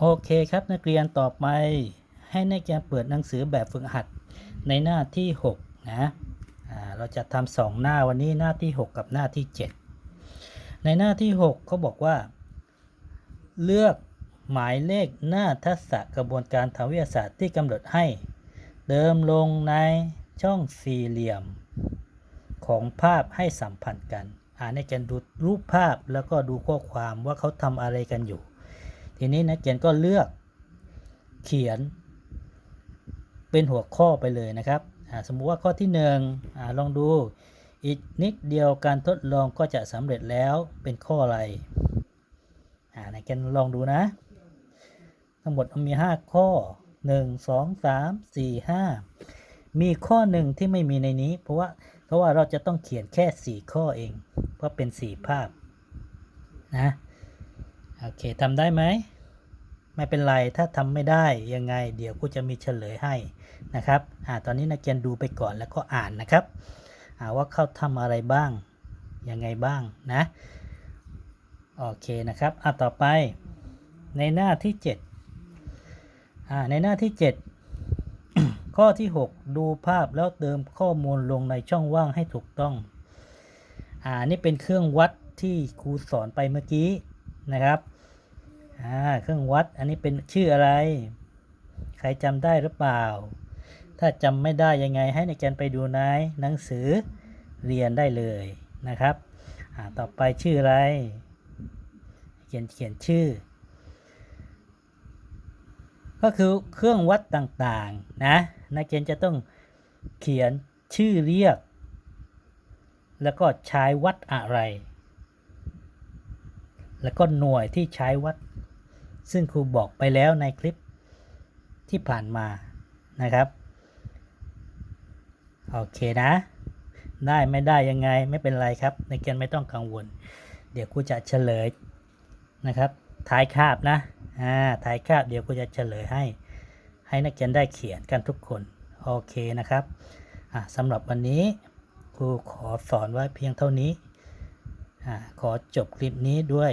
โอเคครับนักเรียนต่อไปให้นักเรียนเปิดหนังสือแบบฝึกหัดในหน้าที่ 6 นะเราจะทำสองหน้าวันนี้หน้าที่ 6 กับหน้าที่ 7 ในหน้าที่ 6เขาบอกว่า เลือกหมายเลขหน้าทักษะกระบวนการทางวิทยาศาสตร์ที่กำหนดให้ เดิมลงในช่องสี่เหลี่ยมของภาพให้สัมพันธ์กัน อ่านในการดูรูปภาพแล้วก็ดูข้อความว่าเขาทำอะไรกันอยู่ ทีนี้นักเรียนก็เลือกเขียน เป็นหัวข้อไปเลยนะครับ สมมุติว่าข้อที่หนึ่งอาลองดู อีกนิดเดียวการทดลองก็จะสำเร็จแล้วเป็นข้ออะไรอ่านักเรียนลองดูนะ ทั้งหมดมี 5 ข้อ 1 2 3 4 5 มีข้อหนึ่งที่ไม่มีในนี้ เพราะว่าเพราะว่าเราจะต้องเขียนแค่ 4 ข้อเอง เพราะเป็น 4 ภาพนะ โอเคทำได้ไหมไม่เป็นไรถ้าทำไม่ได้ยังไง เดี๋ยวครูจะมีเฉลยให้นะครับอ่าตอนนี้นักเรียนดูไปก่อนแล้วก็อ่านนะครับอ่าว่าเขาทำอะไรบ้างยังไงบ้างนะโอเคนะครับอ่าต่อไปในหน้าที่7อ่าในหน้าที่ 7 ข้อที่ 6 ดูภาพแล้วเติมข้อมูลลงในช่องว่างให้ถูกต้องอ่านี่เป็นเครื่องวัดที่ครูสอนไปเมื่อกี้ นะครับอ่าเครื่องวัดอันนี้เป็นชื่ออะไร ใครจำได้หรือเปล่า ถ้าจำไม่ได้ยังไงให้ในการไปดูในหนังสือเรียนได้เลยนะครับอ่าต่อไปชื่ออะไร เขียนเขียนชื่อ ก็คือเครื่องวัดต่างๆนะนักเรียนจะต้องเขียนชื่อเรียก แล้วก็ใช้วัดอะไร แล้วก็หน่วยที่ใช้วัด ซึ่งครูบอกไปแล้วในคลิปที่ผ่านมานะครับ โอเคนะ ได้ไม่ได้ยังไงไม่เป็นไรครับนักเรียนไม่ต้องกังวล เดี๋ยวครูจะเฉลยนะครับท้ายคาบนะอ่าท้ายคาบเดี๋ยวครูจะเฉลยให้ ให้นักเรียนได้เขียนกันทุกคนโอเคนะครับอ่าสำหรับวันนี้ครูขอสอนไว้เพียงเท่านี้อ่าขอจบคลิปนี้ด้วย